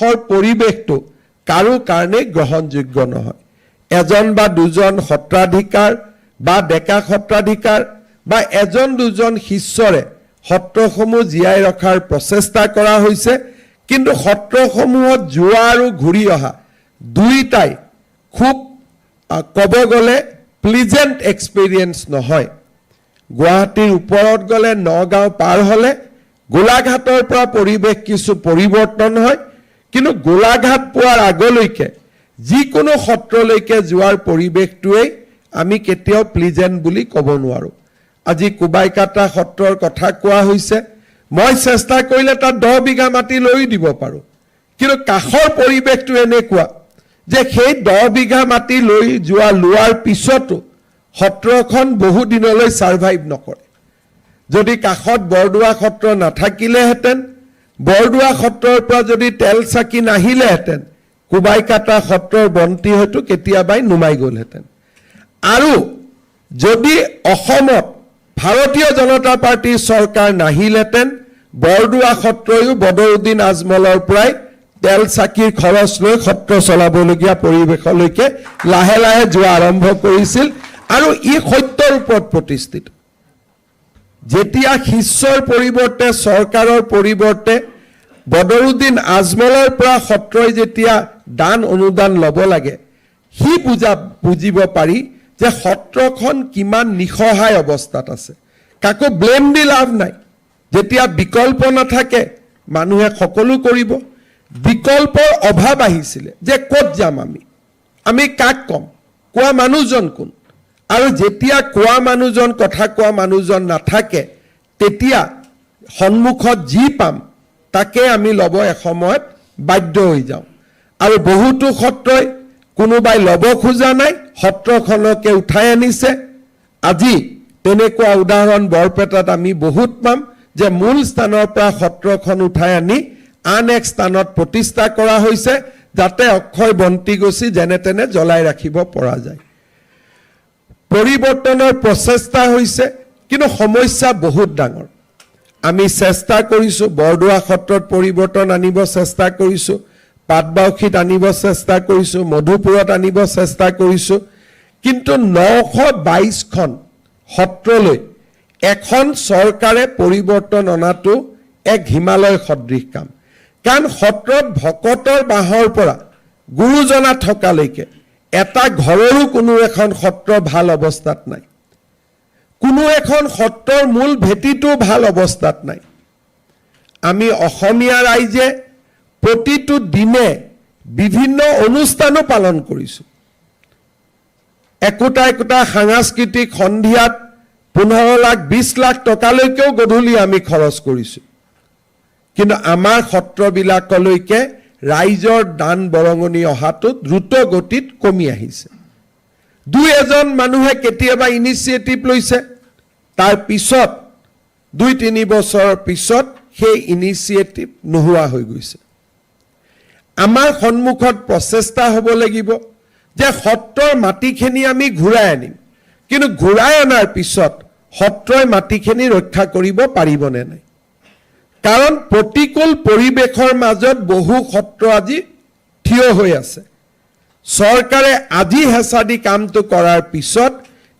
কাষৰ পৰিৱেশটো কাৰো কাৰণেই গ্ৰহণযোগ্য নহয়। এজন বা দুজন সত্ৰাধিকাৰ বা ডেকা সত্ৰাধিকাৰ বা এজন দুজন শিষ্যৰে সত্ৰসমূহ জীয়াই ৰখাৰ প্ৰচেষ্টা কৰা হৈছে, কিন্তু সত্ৰসমূহত যোৱা আৰু ঘূৰি অহা দুইটাই খুব ক'ব গ'লে প্লিজেণ্ট এক্সপিৰিয়েঞ্চ নহয়। গুৱাহাটীৰ ওপৰত গ'লে নগাঁও পাৰ হ'লে গোলাঘাটৰ পৰা পৰিৱেশ কিছু পৰিৱৰ্তন হয় কিন্তু গোলাঘাট পোৱাৰ আগলৈকে যিকোনো সত্ৰলৈকে যোৱাৰ পৰিৱেশটোৱেই আমি কেতিয়াও প্লিজেণ্ট বুলি ক'ব নোৱাৰোঁ। আজি কোবাইকাটা সত্ৰৰ কথা কোৱা হৈছে মই চেষ্টা কৰিলে তাত দহ বিঘা মাটি লৈও দিব পাৰোঁ। কিন্তু কাষৰ পৰিৱেশটো এনেকুৱা যে সেই দহ বিঘা মাটি লৈ যোৱা লোৱাৰ পিছতো সত্ৰখন বহু দিনলৈ ছাৰ্ভাইভ নকৰে। যদি কাষত বৰদোৱা সত্ৰ নাথাকিলেহেঁতেন বৰদোৱা সত্ৰৰ পৰা যদি তেল চাকি নাহিলেহেঁতেন, কোবাইকাটা সত্ৰৰ বন্তি হয়তো কেতিয়াবাই নুমাই গ'লহেঁতেন। আৰু যদি অসমত ভাৰতীয় জনতা পাৰ্টীৰ চৰকাৰ নাহিলহেঁতেন, বৰদোৱা সত্ৰয়ো বদৰুদ্দিন আজমলৰ পৰাই তেল চাকিৰ খৰচ লৈ সত্ৰ চলাবলগীয়া পৰিৱেশলৈকে লাহে লাহে যোৱা আৰম্ভ কৰিছিল আৰু ই সত্যৰ ওপৰত প্ৰতিষ্ঠিত। যেতিয়া শিষ্যৰ পৰিৱৰ্তে, চৰকাৰৰ পৰিৱৰ্তে বদৰুদ্দিন আজমলৰ পৰা সত্ৰই যেতিয়া দান অনুদান ল'ব লাগে সি বুজা বুজিব পাৰি যে সত্ৰখন কিমান নিসহায় অৱস্থাত আছে। কাকো ব্লেম দি লাভ নাই। যেতিয়া বিকল্প নাথাকে মানুহে সকলো কৰিব। বিকল্পৰ অভাৱ আহিছিলে যে ক'ত যাম আমি? আমি কাক ক'ম? কোৱা মানুহজন কোন? আৰু যেতিয়া কোৱা মানুহজন কথা কোৱা মানুহজন নাথাকে তেতিয়া সন্মুখত যি পাম তাকে আমি ল'ব এসময়ত বাধ্য হৈ যাওঁ। আৰু বহুতো সত্ৰই কোনোবাই ল'ব খোজা নাই সত্ৰখনকে উঠাই আনিছে। আজি তেনেকুৱা উদাহৰণ বৰপেটাত আমি বহুত পাম যে মূল স্থানৰ পৰা সত্ৰখন উঠাই আনি আন এক স্থানত প্ৰতিষ্ঠা কৰা হৈছে যাতে অক্ষয় বন্তি গছি যেনে তেনে জ্বলাই ৰাখিব পৰা যায়। পৰিৱৰ্তনৰ প্ৰচেষ্টা হৈছে কিন্তু সমস্যা বহুত ডাঙৰ। আমি চেষ্টা কৰিছোঁ, বৰদোৱা সত্ৰত পৰিৱৰ্তন আনিব চেষ্টা কৰিছোঁ, পাটবাউসীত আনিব চেষ্টা কৰিছোঁ, মধুপুৰত আনিব চেষ্টা কৰিছোঁ, কিন্তু নশ বাইছখন সত্ৰলৈ এখন চৰকাৰে পৰিৱৰ্তন অনাটো এক হিমালয় সদৃশ কাম। কাৰণ সত্ৰত ভকতৰ বাঁহৰ পৰা গুৰুজনা থকালৈকে এটা ঘৰৰো কোনো এখন সত্ৰ ভালো অৱস্থাত নাই। কোনো এখন সত্ৰৰ মূল ভেটিটো ভাল অৱস্থাত নাই। আমি অসমীয়া ৰাইজে প্ৰতিটো দিনে বিভিন্ন অনুষ্ঠানো পালন কৰিছোঁ। একোটা একোটা সাংস্কৃতিক সন্ধিয়াত পোন্ধৰ লাখ বিছ লাখ টকালৈকেও গধূলি আমি খৰচ কৰিছোঁ। কিন্তু আমাৰ সত্ৰবিলাকলৈকে ৰাইজৰ দান বৰঙণি অহাটো দ্ৰুত গতিত কমি আহিছে। দুই এজন মানুহে কেতিয়াবা ইনিচিয়েটিভ লৈছে। তাৰ পিছত দুই তিনি বছৰৰ পিছত সেই ইনিচিয়েটিভ নোহোৱা হৈ গৈছে। আমাৰ সন্মুখত প্ৰচেষ্টা হ'ব লাগিব যে সত্ৰৰ মাটিখিনি আমি ঘূৰাই আনিম। কিন্তু ঘূৰাই অনাৰ পিছত সত্ৰই মাটিখিনি ৰক্ষা কৰিব পাৰিবনে নাই? কাৰণ প্ৰতিকূল পৰিৱেশৰ মাজত বহু সত্ৰ আজি থিয় হৈ আছে। চৰকাৰে আজি হেঁচা দি কামটো কৰাৰ পিছত,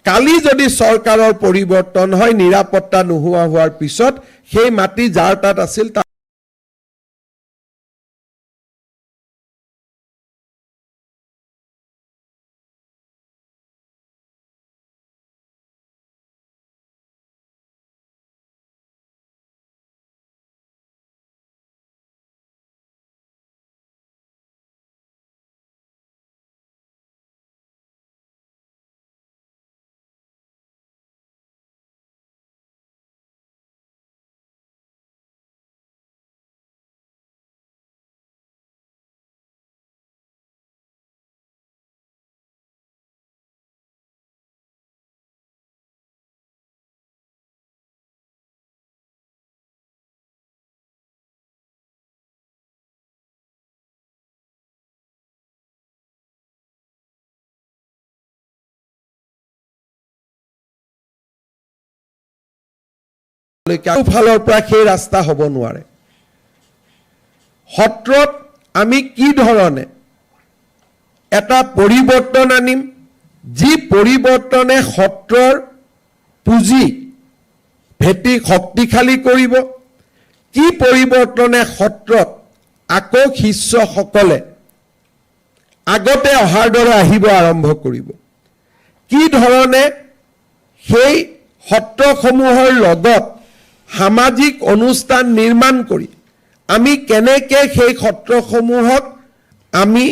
কালি যদি চৰকাৰৰ পৰিৱৰ্তন হয়, নিৰাপত্তা নোহোৱা হোৱাৰ পিছত, সেই মাটি যাৰ তাত আছিল তাৰ লৈকে ফালৰ পৰা সেই ৰাস্তা হ'ব নোৱাৰে। সত্ৰত আমি কি ধৰণে এটা পৰিৱৰ্তন আনিম, যি পৰিৱৰ্তনে সত্ৰৰ পুঁজি ভেটি শক্তিশালী কৰিব, কি পৰিৱৰ্তনে সত্ৰত আকৌ শিষ্যসকলে আগতে অহাৰ দৰে আহিব, আৰম্ভ কৰিব। কি ধৰণে সেই সত্ৰসমূহৰ লগত সামাজিক অনুষ্ঠান নিৰ্মাণ কৰি আমি কেনেকৈ সেই সত্ৰসমূহক আমি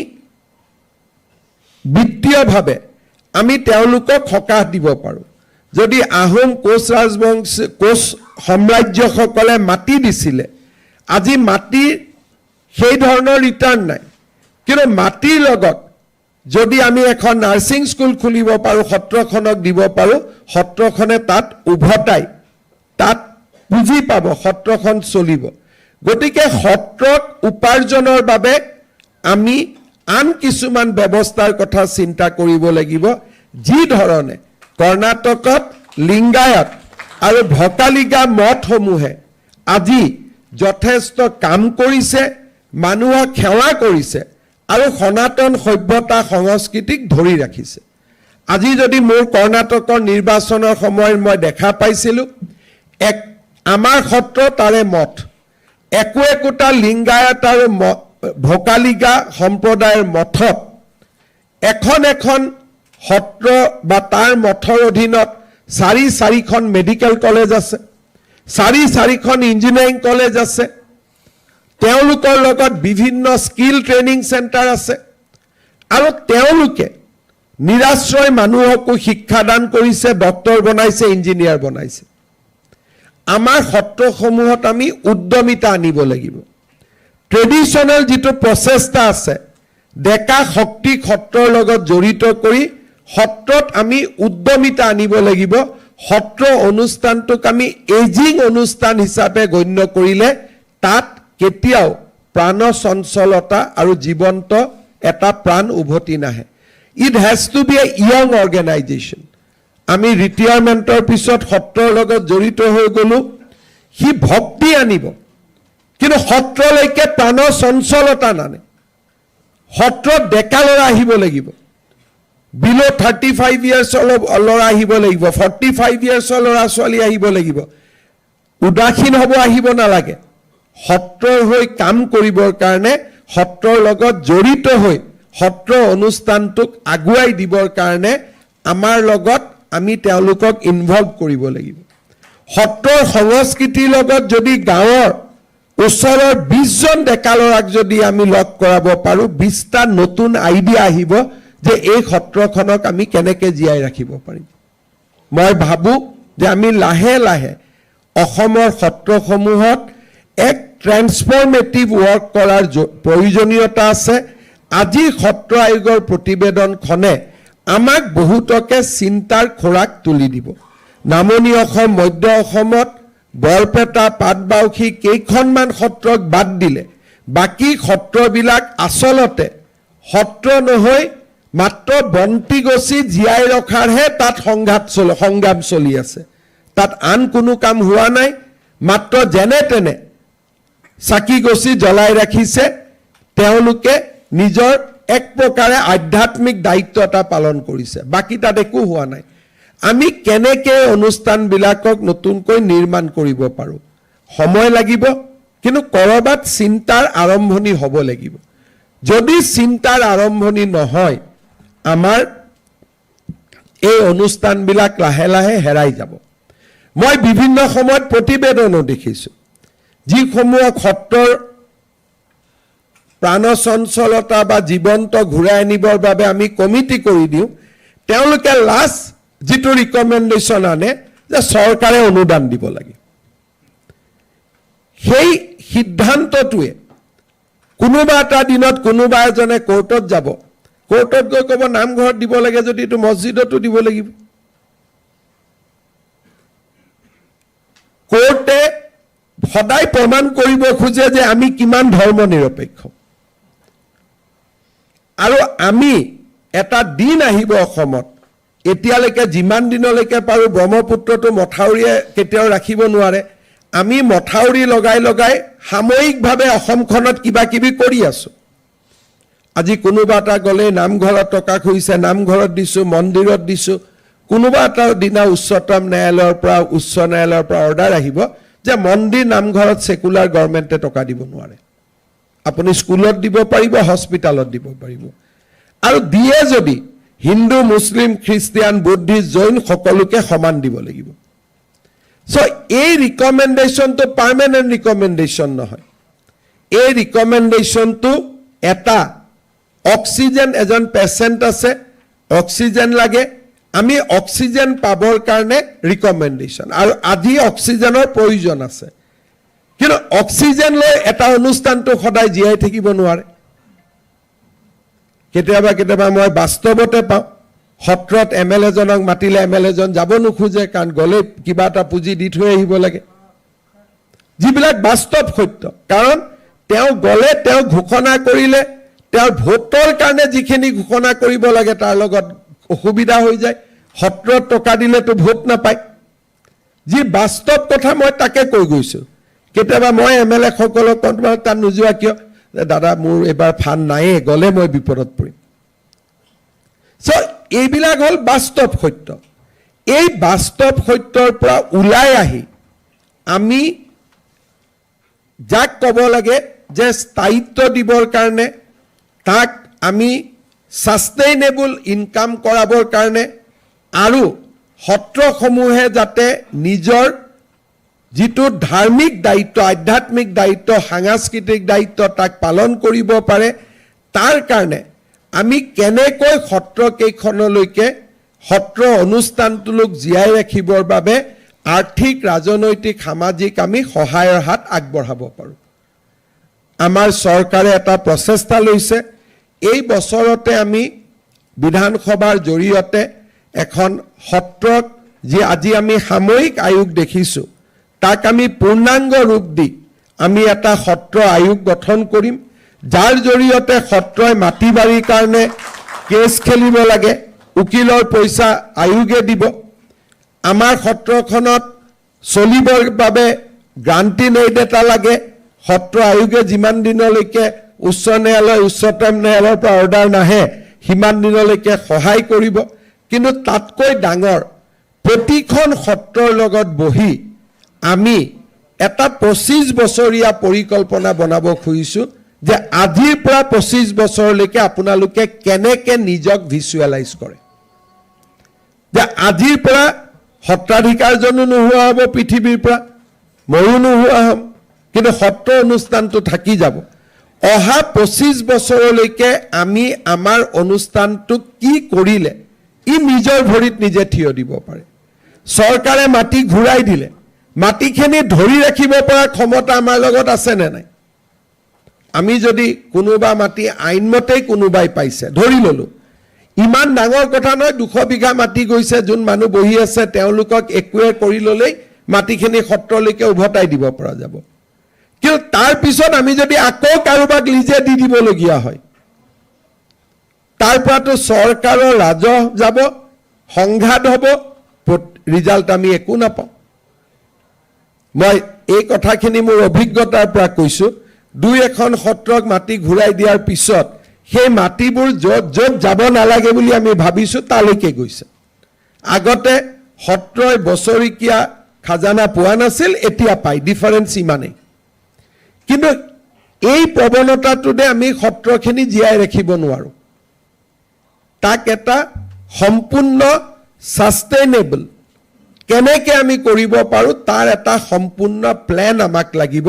বিত্তীয়ভাৱে আমি তেওঁলোকক সকাহ দিব পাৰোঁ। যদি আহোম কোচ ৰাজবংশ, কোচ সাম্ৰাজ্যসকলে মাটি দিছিলে, আজি মাটিৰ সেই ধৰণৰ ৰিটাৰ্ণ নাই। কিন্তু মাটিৰ লগত যদি আমি এখন নাৰ্ছিং স্কুল খুলিব পাৰোঁ, সত্ৰখনক দিব পাৰোঁ, সত্ৰখনে তাত উভতাই, তাত পুঁজি পাব সত্ৰখন চলিব। গতিকে সত্ৰক উপাৰ্জনৰ বাবে আমি আন কিছুমান ব্যৱস্থাৰ কথা চিন্তা কৰিব লাগিব যি ধৰণে কৰ্ণাটকত লিংগায়ত আৰু ভকালিগা মঠসমূহে আজি যথেষ্ট কাম কৰিছে মানুহক সেৱা কৰিছে আৰু সনাতন সভ্যতা সংস্কৃতিক ধৰি ৰাখিছে। আজি যদি মোৰ কৰ্ণাটকৰ নিৰ্বাচনৰ সময়ত মই দেখা পাইছিলোঁ এক আমাৰ সত্ৰ তাৰে মঠ। একো একোটা লিংগায়ত আৰু ভোকালিগা সম্প্ৰদায়ৰ মঠত। এখন এখন সত্ৰ বা তাৰ মঠৰ অধীনত চাৰি চাৰিখন মেডিকেল কলেজ আছে চাৰি চাৰিখন ইঞ্জিনিয়াৰিং কলেজ আছে। তেওঁলোকৰ লগত বিভিন্ন স্কিল ট্ৰেইনিং চেণ্টাৰ আছে। আৰু তেওঁলোকে নিৰাশ্ৰয় মানুহকো শিক্ষাদান কৰিছে ডক্তৰ বনাইছে ইঞ্জিনিয়াৰ বনাইছে। আমাৰ সত্ৰসমূহত আমি উদ্যমিতা আনিব লাগিব। ট্ৰেডিশ্যনেল যিটো প্ৰচেষ্টা আছে, ডেকা শক্তি সত্ৰৰ লগত জড়িত কৰি সত্ৰত আমি উদ্যমিতা আনিব লাগিব। সত্ৰ অনুষ্ঠানটোক আমি এজিং অনুষ্ঠান হিচাপে গণ্য কৰিলে তাত কেতিয়াও প্ৰাণ চঞ্চলতা আৰু জীৱন্ত এটা প্ৰাণ উভতি নাহে। It has to be a young organization আমি ৰিটায়াৰমেণ্টৰ পিছত সত্ৰৰ লগত জড়িত হৈ গ'লোঁ সি ভক্তি আনিব। কিন্তু সত্ৰলৈকে প্ৰাণৰ চঞ্চলতা নানে। সত্ৰত ডেকা ল'ৰা আহিব লাগিব। বিল' থাৰ্টি ফাইভ ইয়াৰ্ছৰ ল'ৰা আহিব লাগিব। ফৰ্টি ফাইভ ইয়াৰ্ছৰ ল'ৰা ছোৱালী আহিব লাগিব। উদাসীন হ'ব আহিব নালাগে। সত্ৰৰ হৈ কাম কৰিবৰ কাৰণে সত্ৰৰ লগত জড়িত হৈ সত্ৰ অনুষ্ঠানটোক আগুৱাই দিবৰ কাৰণে আমাৰ লগত আমি তেওঁলোকক ইনভলভ কৰিব লাগিব। সত্ৰৰ সংস্কৃতিৰ লগত যদি গাঁৱৰ ওচৰৰ বিছজন ডেকা ল'ৰাক যদি আমি লগ কৰাব পাৰোঁ বিছটা নতুন আইডিয়া আহিব যে এই সত্ৰখনক আমি কেনেকৈ জীয়াই ৰাখিব পাৰিম। মই ভাবোঁ যে আমি লাহে লাহে অসমৰ সত্ৰসমূহত এক ট্ৰেন্সফৰ্মেটিভ ৱৰ্ক কৰাৰ প্ৰয়োজনীয়তা আছে। আজি সত্ৰ আয়োগৰ প্ৰতিবেদনখনে আমাক বহুতকে চিন্তাৰ খোৰাক তুলি দিব। নামনি অসম, মধ্য অসমত বৰপেটা, পাটবাউসী কেইখনমান সত্ৰক বাদ দিলে। বাকী সত্ৰবিলাক আচলতে সত্ৰ নহৈ মাত্ৰ বন্তি গছি জীয়াই ৰখাৰহে তাত সংঘাত চল সংগ্ৰাম চলি আছে। তাত আন কোনো কাম হোৱা নাই, মাত্ৰ যেনে তেনে চাকি গছি জ্বলাই ৰাখিছে, তেওঁলোকে নিজৰ এক প্ৰকাৰে আধ্যাত্মিক দায়িত্ব এটা পালন কৰিছে। বাকী তাত একো হোৱা নাই। আমি কেনেকে অনুষ্ঠানবিলাকক নতুনকৈ নিৰ্মাণ কৰিব পাৰোঁ? সময় লাগিব, কিন্তু ক'ৰবাত চিন্তাৰ আৰম্ভণি হ'ব লাগিব। যদি চিন্তাৰ আৰম্ভণি নহয়, আমাৰ এই অনুষ্ঠানবিলাক লাহে লাহে হেৰাই যাব। মই বিভিন্ন সময়ত প্ৰতিবেদনো দেখিছোঁ। যিসমূহক সত্ৰৰ প্ৰাণচঞ্চলতা বা জীৱন্ত ঘূৰাই আনিবৰ বাবে আমি কমিটি কৰি দিওঁ। তেওঁলোকে লাষ্ট যিটো ৰিকমেণ্ডেশ্যন আনে, যে চৰকাৰে অনুদান দিব লাগে। সেই সিদ্ধান্তটোৱে কোনোবা এটা দিনত কোনোবা এজনে কোৰ্টত যাব। কোৰ্টত গৈ ক'ব, নামঘৰত দিব লাগে যদি এইটো মছজিদতো দিব লাগিব। কোৰ্টে সদায় প্ৰমাণ কৰিব খোজে যে আমি কিমান ধৰ্ম নিৰপেক্ষ আৰু আমি এটা দিন আহিব অসমত। এতিয়ালৈকে যিমান দিনলৈকে পাৰোঁ ব্ৰহ্মপুত্ৰটো মথাউৰিয়ে কেতিয়াও ৰাখিব নোৱাৰে। আমি মথাউৰি লগাই লগাই সাময়িকভাৱে অসমখনত কিবা কিবি কৰি আছোঁ। আজি কোনোবা এটা গ'লে নামঘৰত টকা খুজিছে নামঘৰত দিছোঁ মন্দিৰত দিছোঁ কোনোবা এটা দিনা উচ্চতম ন্যায়ালয়ৰ পৰা উচ্চ ন্যায়ালয়ৰ পৰা অৰ্ডাৰ আহিব যে মন্দিৰ নামঘৰত ছেকুলাৰ গভৰ্ণমেণ্টে টকা দিব নোৱাৰে। আপুনি স্কুলত দিব পাৰিব হস্পিটেলত দিব পাৰিব। আৰু দিয়ে যদি, Hindu, Muslim, Christian, Buddhist, Jain, সকলোকে সমান দিব লাগিব। চ' এই ৰিকমেণ্ডেশ্যনটো পাৰ্মানেণ্ট ৰিকমেণ্ডেশ্যন নহয়। এই ৰিকমেণ্ডেশ্যনটো এটা অক্সিজেন এজন পেচেণ্ট আছে অক্সিজেন লাগে, আমি অক্সিজেন পাবৰ কাৰণে ৰিকমেণ্ডেশ্যন আৰু আজি অক্সিজেনৰ প্ৰয়োজন আছে। কিন্তু অক্সিজেন লৈ এটা অনুষ্ঠানটো সদায় জীয়াই থাকিব নোৱাৰে। কেতিয়াবা কেতিয়াবা মই বাস্তৱতে পাওঁ, সত্ৰত এম এল এজনক মাতিলে এম এল এজন যাব নোখোজে কাৰণ গ'লে কিবা এটা পুঁজি দি থৈ আহিব লাগে। যিবিলাক বাস্তৱ সত্য, কাৰণ তেওঁ গ'লে, তেওঁ ঘোষণা কৰিলে, তেওঁৰ ভোটৰ কাৰণে যিখিনি ঘোষণা কৰিব লাগে, তাৰ লগত অসুবিধা হৈ যায়, সত্ৰত টকা দিলেতো ভোট নাপায়। যি বাস্তৱ কথা মই তাকে কৈ গৈছোঁ। কেতিয়াবা মই এম এল এ কওঁ তোমালোক তাত নোযোৱা কিয়? দাদা, মোৰ এইবাৰ ফাণ্ড নায়েই, গ'লে মই বিপদত পৰিম। চ' এইবিলাক হ'ল বাস্তৱ সত্য। এই বাস্তৱ সত্যৰ পৰা ওলাই আহি আমি যাক ক'ব লাগে যে স্থায়িত্ব দিবৰ কাৰণে, তাক আমি ছাষ্টেইনেবল ইনকাম কৰাবৰ কাৰণে, আৰু সত্ৰসমূহে যাতে নিজৰ যিটো ধাৰ্মিক দায়িত্ব, আধ্যাত্মিক দায়িত্ব, সাংস্কৃতিক দায়িত্ব তাক পালন কৰিব পাৰে, তাৰ কাৰণে আমি কেনেকৈ সত্ৰকেইখনলৈকে সত্ৰ অনুষ্ঠানটোলোক জীয়াই ৰাখিবৰ বাবে আৰ্থিক, ৰাজনৈতিক, সামাজিক আমি সহায়ৰ হাত আগবঢ়াব পাৰোঁ। আমাৰ চৰকাৰে এটা প্ৰচেষ্টা লৈছে। এই বছৰতে আমি বিধানসভাৰ জৰিয়তে এখন সত্ৰক যি আজি আমি সাময়িক আয়োগ দেখিছোঁ তাক আমি পূৰ্ণাংগ ৰূপ দি আমি এটা সত্ৰ আয়োগ গঠন কৰিম যাৰ জৰিয়তে সত্ৰই মাটি বাৰীৰ কাৰণে কেছ খেলিব লাগে উকিলৰ পইচা আয়োগে দিব। আমাৰ সত্ৰখনত চলিবৰ বাবে গ্ৰান্টি নৈড এটা লাগে। সত্ৰ আয়োগে যিমান দিনলৈকে উচ্চ ন্যায়ালয় উচ্চতম ন্যায়ালয়ৰ পৰা অৰ্ডাৰ নাহে সিমান দিনলৈকে সহায় কৰিব। কিন্তু তাতকৈ ডাঙৰ প্ৰতিখন সত্ৰৰ লগত বহি আমি এটা পঁচিছ বছৰীয়া পৰিকল্পনা বনাব খুজিছোঁ যে আজিৰ পৰা পঁচিছ বছৰলৈকে আপোনালোকে কেনেকৈ নিজক ভিজুৱেলাইজ কৰে। যে আজিৰ পৰা সত্ৰাধিকাৰজনো নোহোৱা হ'ব পৃথিৱীৰ পৰা ময়ো নোহোৱা হ'ম, কিন্তু সত্ৰ অনুষ্ঠানটো থাকি যাব। অহা পঁচিছ বছৰলৈকে আমি আমাৰ অনুষ্ঠানটোক কি কৰিলে ই নিজৰ ভৰিত নিজে থিয় দিব পাৰে। চৰকাৰে মাটি ঘূৰাই দিলে মাটিখিনি ধৰি ৰাখিব পৰা ক্ষমতা আমাৰ লগত আছে নে নাই? আমি যদি কোনোবা মাটি আইনমতেই কোনোবাই পাইছে, ধৰি ল'লোঁ, ইমান ডাঙৰ কথা নহয়, দুশ বিঘা মাটি গৈছে, যোন মানুহ বহি আছে, তেওঁলোকক একোৱে কৰি ল'লেই মাটিখিনি সত্ৰলৈকে উভতাই দিব পৰা যাব। কিন্তু তাৰ পিছত আমি যদি আকৌ কাৰোবাক লিজে দি দিবলগীয়া হয়, তাৰ পৰাতো চৰকাৰৰ ৰাজহ যাব, সংঘাত হ'ব, ৰিজাল্ট আমি একো নাপাওঁ। মই এই কথাখিনি মোৰ অভিজ্ঞতাৰ পৰা কৈছোঁ। দুই এখন সত্ৰক মাটি ঘূৰাই দিয়াৰ পিছত সেই মাটিবোৰ য'ত য'ত যাব নালাগে বুলি আমি ভাবিছোঁ, তালৈকে গৈছে। আগতে সত্ৰই বছৰেকীয়া খাজানা পোৱা নাছিল, এতিয়া পায় ডিফাৰেঞ্চ ইমানেই। কিন্তু এই প্ৰৱণতাটোতে আমি সত্ৰখিনি জীয়াই ৰাখিব নোৱাৰোঁ। তাক এটা সম্পূৰ্ণ ছাষ্টেইনেবল কেনেকৈ আমি কৰিব পাৰোঁ, তাৰ এটা সম্পূৰ্ণ প্লেন আমাক লাগিব।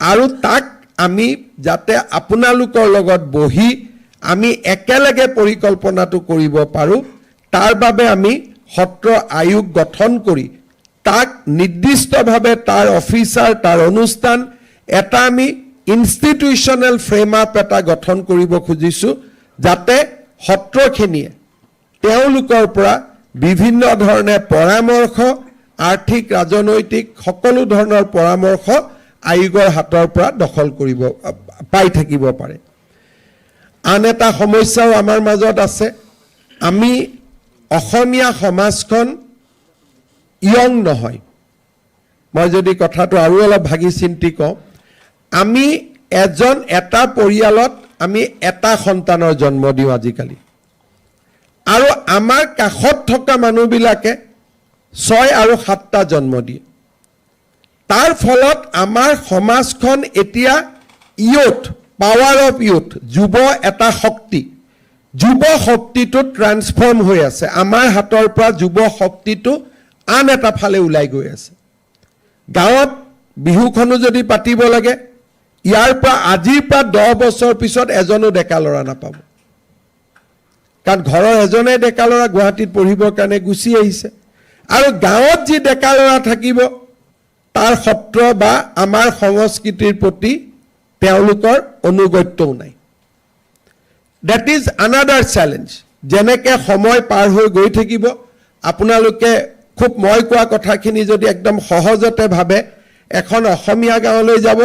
আৰু তাক আমি যাতে আপোনালোকৰ লগত বহি আমি একেলগে পৰিকল্পনাটো কৰিব পাৰোঁ, তাৰ বাবে আমি সত্ৰ আয়োগ গঠন কৰি, তাক নিৰ্দিষ্টভাৱে তাৰ অফিচাৰ, তাৰ অনুষ্ঠান, এটা আমি ইনষ্টিটিউশ্যনেল ফ্ৰেম আপ এটা গঠন কৰিব খুজিছোঁ, যাতে সত্ৰখিনিয়ে তেওঁলোকৰ পৰা বিভিন্ন ধৰণে পৰামৰ্শ, আৰ্থিক, ৰাজনৈতিক সকলো ধৰণৰ পৰামৰ্শ আয়োগৰ হাতৰ পৰা দখল কৰিব, পাই থাকিব পাৰে। আন এটা সমস্যাও আমাৰ মাজত আছে। আমি অসমীয়া সমাজখন য়ং নহয়। মই যদি কথাটো আৰু অলপ ভাগি চিন্তি কওঁ, আমি এজন এটা পৰিয়ালত আমি এটা সন্তানৰ জন্ম দিওঁ আজিকালি। আৰু আমাৰ কাষত থকা মানুহবিলাকে ছয় আৰু সাতটা জন্ম দিয়ে। তাৰ ফলত আমাৰ সমাজখন এতিয়া ইয়ুথ পাৱাৰ অফ ইয়ুথ যুৱ এটা শক্তি। যুৱ শক্তিটো ট্ৰান্সফৰ্ম হৈ আছে। আমাৰ হাতৰ পৰা যুৱ শক্তিটো আন এটা ফালে ওলাই গৈ আছে। গাঁৱত বিহুখনো যদি পাতিব লাগে, ইয়াৰ পৰা আজিৰ পৰা দহ বছৰ পিছত এজনো ডেকা ল'ৰা নাপাব। কাৰণ ঘৰৰ এজনে ডেকা ল'ৰা গুৱাহাটীত পঢ়িবৰ কাৰণে গুচি আহিছে। আৰু গাঁৱত যি ডেকা ল'ৰা থাকিব তাৰ সত্ৰ বা আমাৰ সংস্কৃতিৰ প্ৰতি তেওঁলোকৰ অনুগত্যও নাই। ডেট ইজ আনাডাৰ চেলেঞ্জ যেনেকৈ সময় পাৰ হৈ গৈ থাকিব আপোনালোকে খুব মই কোৱা কথাখিনি যদি একদম সহজতে ভাবে এখন অসমীয়া গাঁৱলৈ যাব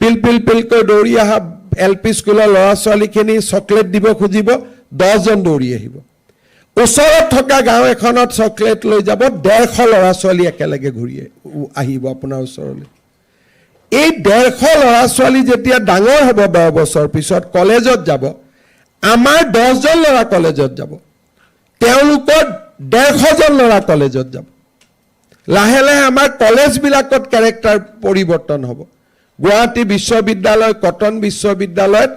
পিল পিল পিলকৈ দৌৰি অহা এল পি স্কুলৰ ল'ৰা ছোৱালীখিনি চকলেট দিব খুজিব দহজন দৌৰি আহিব। ওচৰত থকা গাঁও এখনত চকলেট লৈ যাব ডেৰশ ল'ৰা ছোৱালী একেলগে ঘূৰি আহিব আপোনাৰ ওচৰলৈ। এই ডেৰশ ল'ৰা ছোৱালী যেতিয়া ডাঙৰ হ'ব দহ বছৰ পিছত কলেজত যাব আমাৰ দহজন ল'ৰা কলেজত যাব তেওঁলোকৰ ডেৰশজন ল'ৰা কলেজত যাব। লাহে লাহে আমাৰ কলেজবিলাকত কেৰেক্টাৰ পৰিৱৰ্তন হ'ব। গুৱাহাটী বিশ্ববিদ্যালয় কটন বিশ্ববিদ্যালয়ত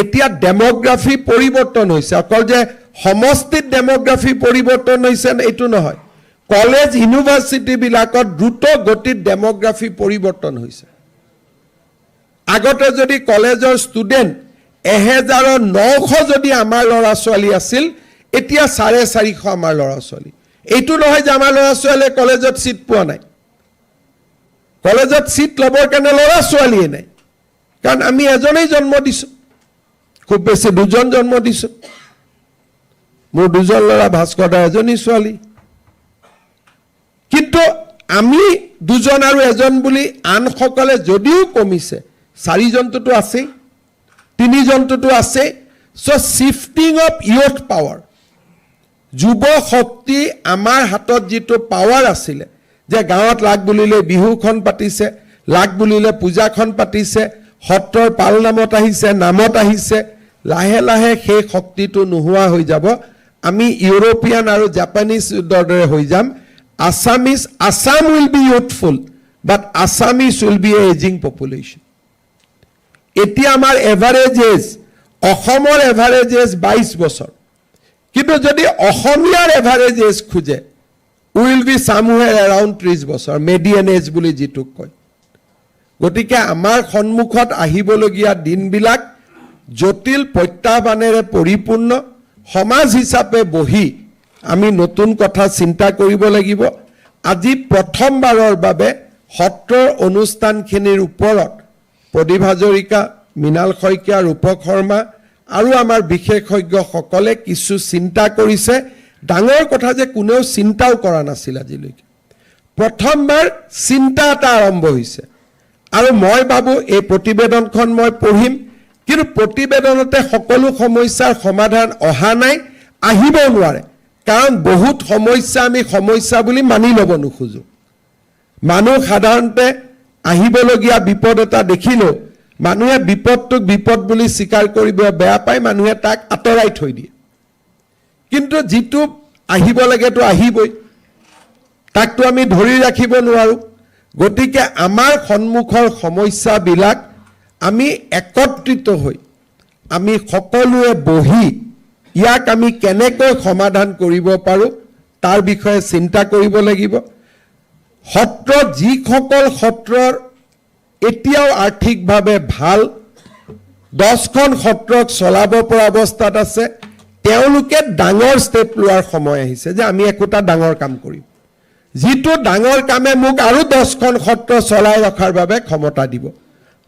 এতিয়া ডেম'গ্ৰাফি পৰিৱৰ্তন হৈছে। অকল যে সমষ্টিত ডেম'গ্ৰাফি পৰিৱৰ্তন হৈছে এইটো নহয়। কলেজ ইউনিভাৰ্চিটিবিলাকত দ্ৰুত গতিত ডেম'গ্ৰাফি পৰিৱৰ্তন হৈছে। আগতে যদি কলেজৰ ষ্টুডেণ্ট এহেজাৰৰ নশ যদি আমাৰ ল'ৰা ছোৱালী আছিল, এতিয়া চাৰে চাৰিশ আমাৰ ল'ৰা ছোৱালী এইটো নহয় যে আমাৰ ল'ৰা ছোৱালীয়ে কলেজত ছিট পোৱা নাই। কলেজত ছিট ল'বৰ কাৰণে ল'ৰা ছোৱালীয়ে নাই। কাৰণ আমি এজনেই জন্ম দিছোঁ। খুব বেছি দুজন জন্ম দিছোঁ। মোৰ দুজন ল'ৰা ভাস্কৰ দা এজনী ছোৱালী। কিন্তু আমি দুজন আৰু এজন বুলি আনসকলে যদিও কমিছে, চাৰিজনটোতো আছেই, তিনিজনটোতো আছেই চ' চিফটিং অফ ইয়থ পাৱাৰ যুৱ শক্তি আমাৰ হাতত যিটো পাৱাৰ আছিলে, যে গাঁৱত লাগ বুলিলে বিহুখন পাতিছে, লাগ বুলিলে পূজাখন পাতিছে, সত্ৰৰ পাল নামত আহিছে নামত আহিছে লাহে লাহে সেই শক্তিটো নোহোৱা হৈ যাব। আমি ইউৰোপিয়ান আৰু জাপানিজ দৰে হৈ যাম। Assamese Assam will be youthful but Assamese will be ageing population এতিয়া আমাৰ এভাৰেজ এজ অসমৰ এভাৰেজ এজ বাইছ বছৰ। কিন্তু যদি অসমীয়াৰ এভাৰেজ এজ খোজে উইল বি চামুৱেৰ এৰাউণ্ড ত্ৰিছ বছৰ মেডিয়ান এজ বুলি যিটোক কয়। গতিকে আমাৰ সন্মুখত আহিবলগীয়া দিনবিলাক জটিল প্ৰত্যাহ্বানেৰে পৰিপূৰ্ণ সমাজ হিচাপে বহি আমি নতুন কথা চিন্তা কৰিব লাগিব। আজি প্ৰথমবাৰৰ বাবে সত্ৰৰ অনুষ্ঠানখিনিৰ ওপৰত প্ৰদীপ হাজৰিকা মৃণাল শইকীয়া ৰূপক শৰ্মা আৰু আমাৰ বিশেষজ্ঞসকলে কিছু চিন্তা কৰিছে। ডাঙৰ কথা যে কোনেও চিন্তাও কৰা নাছিল আজিলৈকে। প্ৰথমবাৰ চিন্তা এটা আৰম্ভ হৈছে। আৰু মই ভাবোঁ এই প্ৰতিবেদনখন মই পঢ়িম। কিন্তু প্ৰতিবেদনতে সকলো সমস্যাৰ সমাধান অহা নাই আহিবও নোৱাৰে। কাৰণ বহুত সমস্যা আমি সমস্যা বুলি মানি ল'ব নোখোজোঁ। মানুহ সাধাৰণতে আহিবলগীয়া বিপদ এটা দেখিলেও মানুহে বিপদটোক বিপদ বুলি স্বীকাৰ কৰিব বেয়া পায় মানুহে তাক আঁতৰাই থৈ দিয়ে। কিন্তু যিটো আহিব লাগেতো আহিবই। তাকতো আমি ধৰি ৰাখিব নোৱাৰোঁ। গতিকে আমাৰ সন্মুখৰ সমস্যাবিলাক আমি একত্ৰিত হৈ, আমি সকলোৱে বহি ইয়াক আমি কেনেকৈ সমাধান কৰিব পাৰোঁ তাৰ বিষয়ে চিন্তা কৰিব লাগিব। সত্ৰত যিসকল সত্ৰৰ এতিয়াও আৰ্থিকভাৱে ভালো, দহখন সত্ৰক চলাব পৰা অৱস্থাত আছে, তেওঁলোকে ডাঙৰ ষ্টেপ লোৱাৰ সময় আহিছে যে আমি একোটা ডাঙৰ কাম কৰিম। যিটো ডাঙৰ কামে মোক আৰু দহখন সত্ৰ চলাই ৰখাৰ বাবে ক্ষমতা দিব।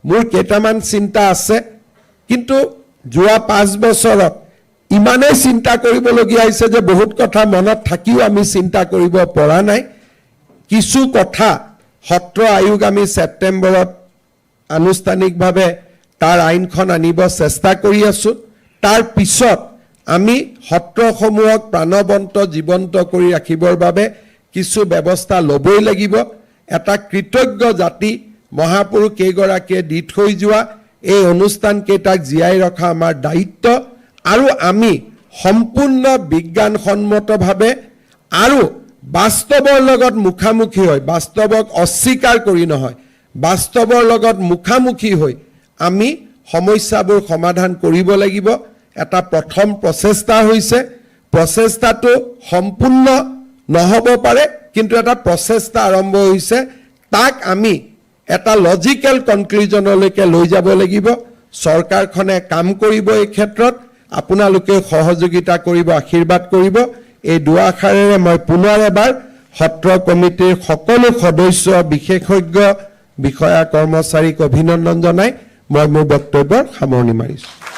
মোৰ কেইটামান চিন্তা আছে কিন্তু যোৱা পাঁচ বছৰত ইমানেই চিন্তা কৰিবলগীয়া হৈছে যে বহুত কথা মনত থাকিও আমি চিন্তা কৰিব পৰা নাই। কিছু কথা সত্ৰ আয়োগ আমি ছেপ্টেম্বৰত আনুষ্ঠানিকভাৱে তাৰ আইনখন আনিব চেষ্টা কৰি আছোঁ। তাৰ পিছত আমি সত্ৰসমূহক প্ৰাণৱন্ত জীৱন্ত কৰি ৰাখিবৰ বাবে কিছু ব্যৱস্থা ল'বই লাগিব। এটা কৃতজ্ঞ জাতি মহাপুৰুষ কেইগৰাকীয়ে দি থৈ যোৱা এই অনুষ্ঠানকেইটাক জীয়াই ৰখা আমাৰ দায়িত্ব আৰু আমি সম্পূৰ্ণ বিজ্ঞানসন্মতভাৱে আৰু বাস্তৱৰ লগত মুখামুখি হৈ বাস্তৱক অস্বীকাৰ কৰি নহয় বাস্তৱৰ লগত মুখামুখি হৈ আমি সমস্যাবোৰ সমাধান কৰিব লাগিব। এটা প্ৰথম প্ৰচেষ্টা হৈছে প্ৰচেষ্টাটো সম্পূৰ্ণ নহ'ব পাৰে কিন্তু এটা প্ৰচেষ্টা আৰম্ভ হৈছে তাক আমি এটা লজিকেল কনক্লুজনলৈকে লৈ যাব লাগিব। চৰকাৰখনে কাম কৰিব এই ক্ষেত্ৰত আপোনালোকে সহযোগিতা কৰিব আশীৰ্বাদ কৰিব। এই দুআষাৰেৰে মই পুনৰ এবাৰ সত্ৰ কমিটিৰ সকলো সদস্য বিশেষজ্ঞ বিষয়া কৰ্মচাৰীক অভিনন্দন জনাই মই মোৰ বক্তব্যৰ সামৰণি মাৰিছোঁ।